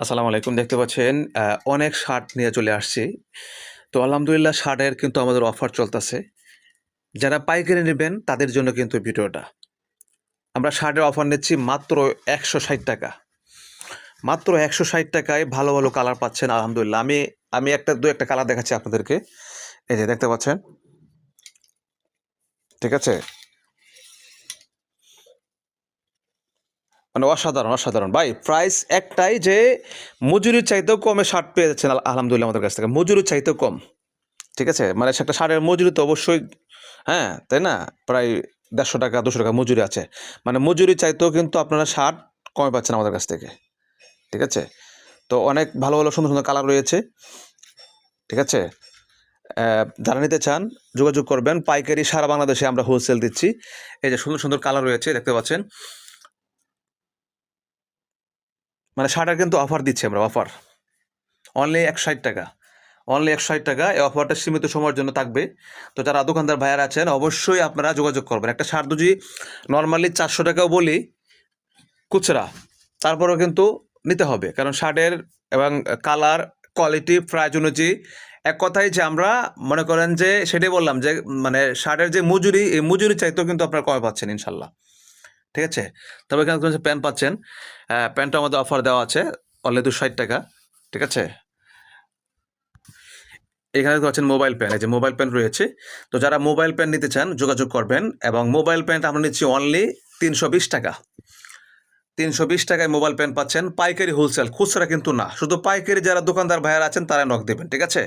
আসসালামু আলাইকুম। দেখতে পাচ্ছেন অনেক শার্ট নিয়ে চলে আসছি। তো আলহামদুলিল্লাহ শার্টের কিন্তু আমাদের অফার চলতেছে। যারা পাইকারি নেবেন, তাদের জন্য কিন্তু ভিডিওটা। আমরা শার্টের অফার নিচ্ছি মাত্র একশো ষাট টাকা। মাত্র একশো ষাট টাকায় ভালো ভালো কালার পাচ্ছেন আলহামদুলিল্লাহ। আমি আমি একটা, দু একটা কালার দেখাচ্ছি আপনাদেরকে। এই যে, দেখতে পাচ্ছেন? ঠিক আছে? মানে অসাধারণ অসাধারণ। ভাই প্রাইস একটাই যে মজুরির চাইতেও কমে শার্ট পেয়ে যাচ্ছেন আল- আলহামদুলিল্লাহ আমাদের কাছ থেকে। মজুরির চাইতেও কম। ঠিক আছে? মানে একটা শার্টের মজুরি তো অবশ্যই হ্যাঁ তাই না? প্রায় দেড়শো টাকা, দুশো টাকা মজুরি আছে। মানে মজুরি চাইতেও কিন্তু আপনারা শার্ট কমে পাচ্ছেন আমাদের কাছ থেকে। ঠিক আছে? তো অনেক ভালো ভালো, সুন্দর সুন্দর কালার রয়েছে। ঠিক আছে? যারা নিতে চান, যোগাযোগ করবেন। পাইকারি সারা বাংলাদেশে আমরা হোলসেল দিচ্ছি। এই যে সুন্দর সুন্দর কালার রয়েছে, দেখতে পাচ্ছেন। মানে শার্টের কিন্তু অফার দিচ্ছি আমরা অফার অনলি একশো ষাট টাকা। অনলি একশো ষাট টাকা, এই অফারটা সীমিত সময়ের জন্য থাকবে। তো যারা দোকানদার ভাইয়ার আছেন, অবশ্যই আপনারা যোগাযোগ করবেন। একটা শার্ট যদি নর্মালি চারশো টাকাও বলি, খুচরা, তারপরেও কিন্তু নিতে হবে। কারণ শার্টের এবং কালার কোয়ালিটি প্রাইস অনুযায়ী, এক কথাই যে আমরা মনে করেন যে, সেটাই বললাম যে মানে শার্টের যে মজুরি, এই মজুরি চাইতেও কিন্তু আপনারা কমে পাচ্ছেন, ইনশাল্লাহ। ঠিক আছে? তবে এখানে কোনো প্যান্ট পাচ্ছেন। প্যান্টটা আমাদের অফার দেওয়া আছে অনলি দুশো ষাট টাকা, ঠিক আছে? এখানে পাচ্ছেন মোবাইল প্যান এই যে মোবাইল প্যান রয়েছে। তো যারা মোবাইল প্যান নিতে চান, যোগাযোগ করবেন এবং মোবাইল প্যান্ট আমরা নিচ্ছি অনলি তিনশো বিশ টাকা। তিনশো বিশ টাকায় মোবাইল প্যান পাচ্ছেন পাইকারি হোলসেল খুচরা কিন্তু না। শুধু পাইকারি যারা দোকানদার ভাইয়ার আছেন তারা নক দেবেন, ঠিক আছে?